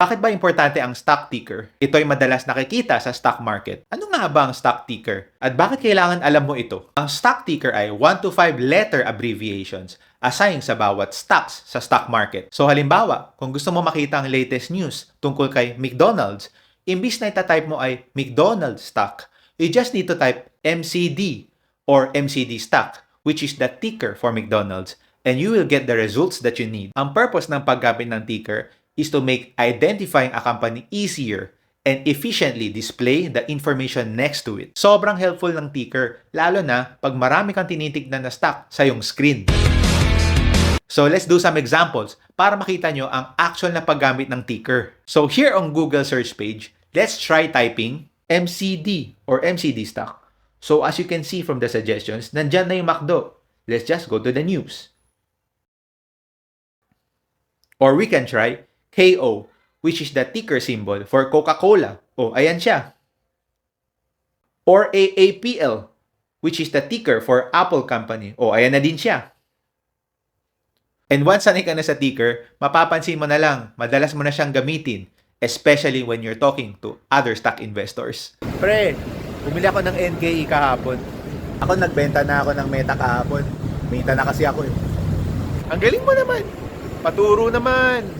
Bakit ba importante ang stock ticker? Ito ay madalas nakikita sa stock market. Ano nga ba ang stock ticker? At bakit kailangan alam mo ito? Ang stock ticker ay 1 to 5 letter abbreviations assign sa bawat stocks sa stock market. So halimbawa, kung gusto mo makita ang latest news tungkol kay McDonald's, imbis na itatype mo ay McDonald's stock, you just need to type MCD or MCD stock, which is the ticker for McDonald's, and you will get the results that you need. Ang purpose ng paggamit ng ticker is to make identifying a company easier and efficiently display the information next to it. Sobrang helpful ng ticker, lalo na pag marami kang tinitignan na stock sa iyong screen. So let's do some examples para makita nyo ang actual na paggamit ng ticker. So here on Google search page, let's try typing MCD or MCD stock. So as you can see from the suggestions, nandyan na yung McDo. Let's just go to the news. Or we can try KO, which is the ticker symbol for Coca-Cola. Oh, ayan siya. Or AAPL, which is the ticker for Apple Company. Oh, ayan na din siya. And once sanay ka na sa ticker, mapapansin mo na lang, madalas mo na siyang gamitin, especially when you're talking to other stock investors. Pre, bumili ako ng NKE kahapon. Ako nagbenta na ako ng Meta kahapon. Meta na kasi ako eh. Ang galing mo naman. Paturo naman.